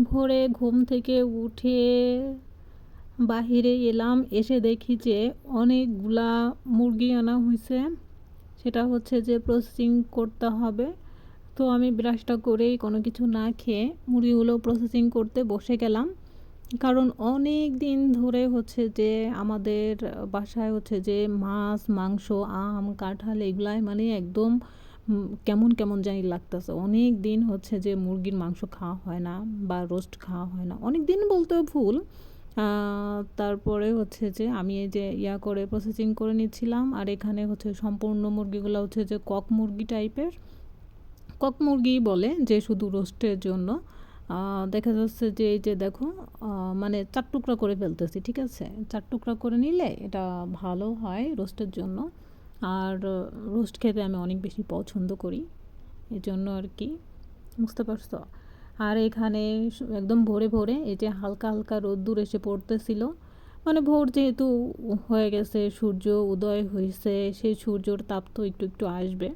ভোরে ঘুম থেকে উঠে বাহিরে এলাম, এসে দেখি যে অনেকগুলা মুরগি আনা হয়েছে সেটা হচ্ছে যে প্রসেসিং করতে হবে। তো আমি ব্রাশটা করেই কোনো কিছু না খেয়ে মুরগিগুলো প্রসেসিং করতে বসে গেলাম। কারণ অনেক দিন ধরে হচ্ছে যে আমাদের বাসায় হচ্ছে যে মাছ, মাংস, আম, কাঁঠাল এগুলাই মানে একদম কেমন কেমন জানি লাগতেছে। অনেক দিন হচ্ছে যে মুরগির মাংস খাওয়া হয় না বা রোস্ট খাওয়া হয় না। অনেক দিন বলতেও ভুল। তারপরে হচ্ছে যে আমি এই যে ইয়া করে প্রসেসিং করে নিচ্ছিলাম আর এখানে হচ্ছে সম্পূর্ণ মুরগিগুলো হচ্ছে যে কক মুরগি টাইপের। কক মুরগি বলে যে শুধু রোস্টের জন্য। দেখা যাচ্ছে যে এই যে দেখো মানে চার টুকরা করে ফেলতেছি, ঠিক আছে? চার টুকরা করে নিলে এটা ভালো হয় রোস্টের জন্য। আর রোস্ট খেতে আমি অনেক বেশি পছন্দ করি। এই জন্য আর কি, বুঝতে পারছ? আর এখানে একদম ভোরে ভোরে এই যে হালকা হালকা রোদ্দুর এসে পড়তেছিল। মানে ভোর যেহেতু হয়ে গেছে, সূর্য উদয় হয়েছে সেই সূর্যর তাপ তো একটু একটু আসবে।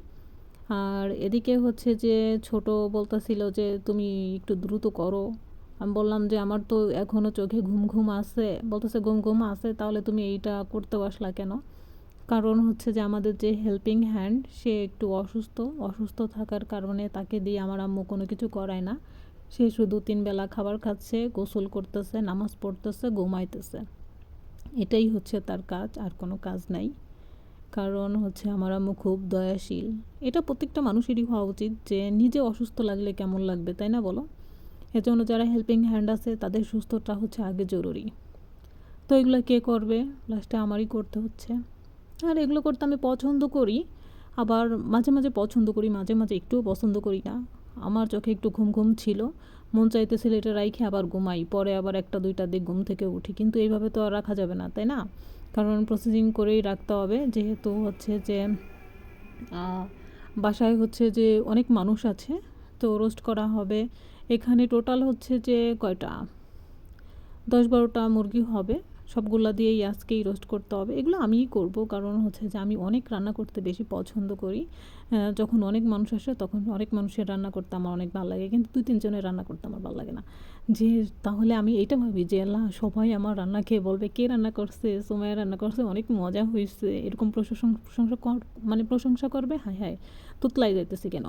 আর এদিকে হচ্ছে যে ছোট বলতেছিল যে, তুমি একটু দ্রুত করো। আমি বললাম যে, আমার তো এখনও চোখে ঘুম ঘুম আছে। বলতেছে, ঘুম ঘুম আছে, তাহলে তুমি এইটা করতে আসলা কেন? কারণ হচ্ছে যে আমাদের যে হেল্পিং হ্যান্ড সে একটু অসুস্থ। অসুস্থ থাকার কারণে তাকে দিয়ে আমার আম্মু কোনো কিছু করায় না। সে শুধু তিন বেলা খাবার খাচ্ছে, গোসল করতেছে, নামাজ পড়তেছে, ঘুমাইতেছে। এটাই হচ্ছে তার কাজ, আর কোনো কাজ নাই। কারণ হচ্ছে আমার আম্মু খুব দয়াশীল। এটা প্রত্যেকটা মানুষেরই হওয়া উচিত যে নিজে অসুস্থ লাগলে কেমন লাগবে, তাই না বলো? এজন্য যারা হেল্পিং হ্যান্ড আছে, তাদের সুস্থটা হচ্ছে আগে জরুরি। তো এগুলো কে করবে? লাস্টে আমারই করতে হচ্ছে। আর এগুলো করতে আমি পছন্দ করি। আবার মাঝে মাঝে পছন্দ করি, মাঝে মাঝে একটুও পছন্দ করি না। আমার চোখে একটু ঘুম ঘুম ছিল। মন চাইতে এটা রাইখে আবার ঘুমাই, পরে আবার একটা দুইটা দিক ঘুম থেকে উঠি। কিন্তু এইভাবে তো আর রাখা যাবে না, তাই না? কারণ প্রসেসিং করেই রাখতে হবে। যেহেতু হচ্ছে যে বাসায় হচ্ছে যে অনেক মানুষ আছে, তো রোস্ট করা হবে। এখানে টোটাল হচ্ছে যে কয়টা? দশ বারোটা মুরগি হবে। সবগুলা দিয়েই আজকেই রোস্ট করতে হবে। এগুলো আমিই করব, কারণ হচ্ছে যে আমি অনেক রান্না করতে বেশি পছন্দ করি। যখন অনেক মানুষ আসে, তখন অনেক মানুষের রান্না করতে আমার অনেক ভালো লাগে, কিন্তু দুই তিনজনের রান্না করতে আমার ভালো লাগে না। যে, তাহলে আমি এইটা ভাবি যে, আল্লাহ, সবাই আমার রান্না খেয়ে বলবে, কে রান্না করছে? সময় রান্না করছে, অনেক মজা হয়েছে এরকম প্রশংসা কর মানে প্রশংসা করবে? হায় হায়, তুতলাই যাইতেছি কেন?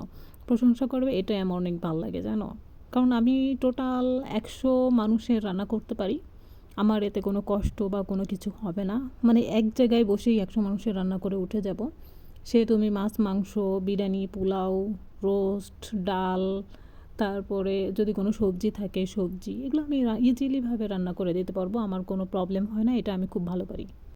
প্রশংসা করবে? এটাই আমার অনেক ভালো লাগে, জানো? কারণ আমি টোটাল একশো মানুষের রান্না করতে পারি। আমার এতে কোনো কষ্ট বা কোনো কিছু হবে না। মানে এক জায়গায় বসেই একশো মানুষের রান্না করে উঠে যাব। সে তুমি মাছ, মাংস, বিরিয়ানি, পোলাও, রোস্ট, ডাল, তারপরে যদি কোনো সবজি থাকে, সবজি, এগুলো আমি ইজিলিভাবে রান্না করে দিতে পারব। আমার কোনো প্রবলেম হয় না, এটা আমি খুব ভালো পারি।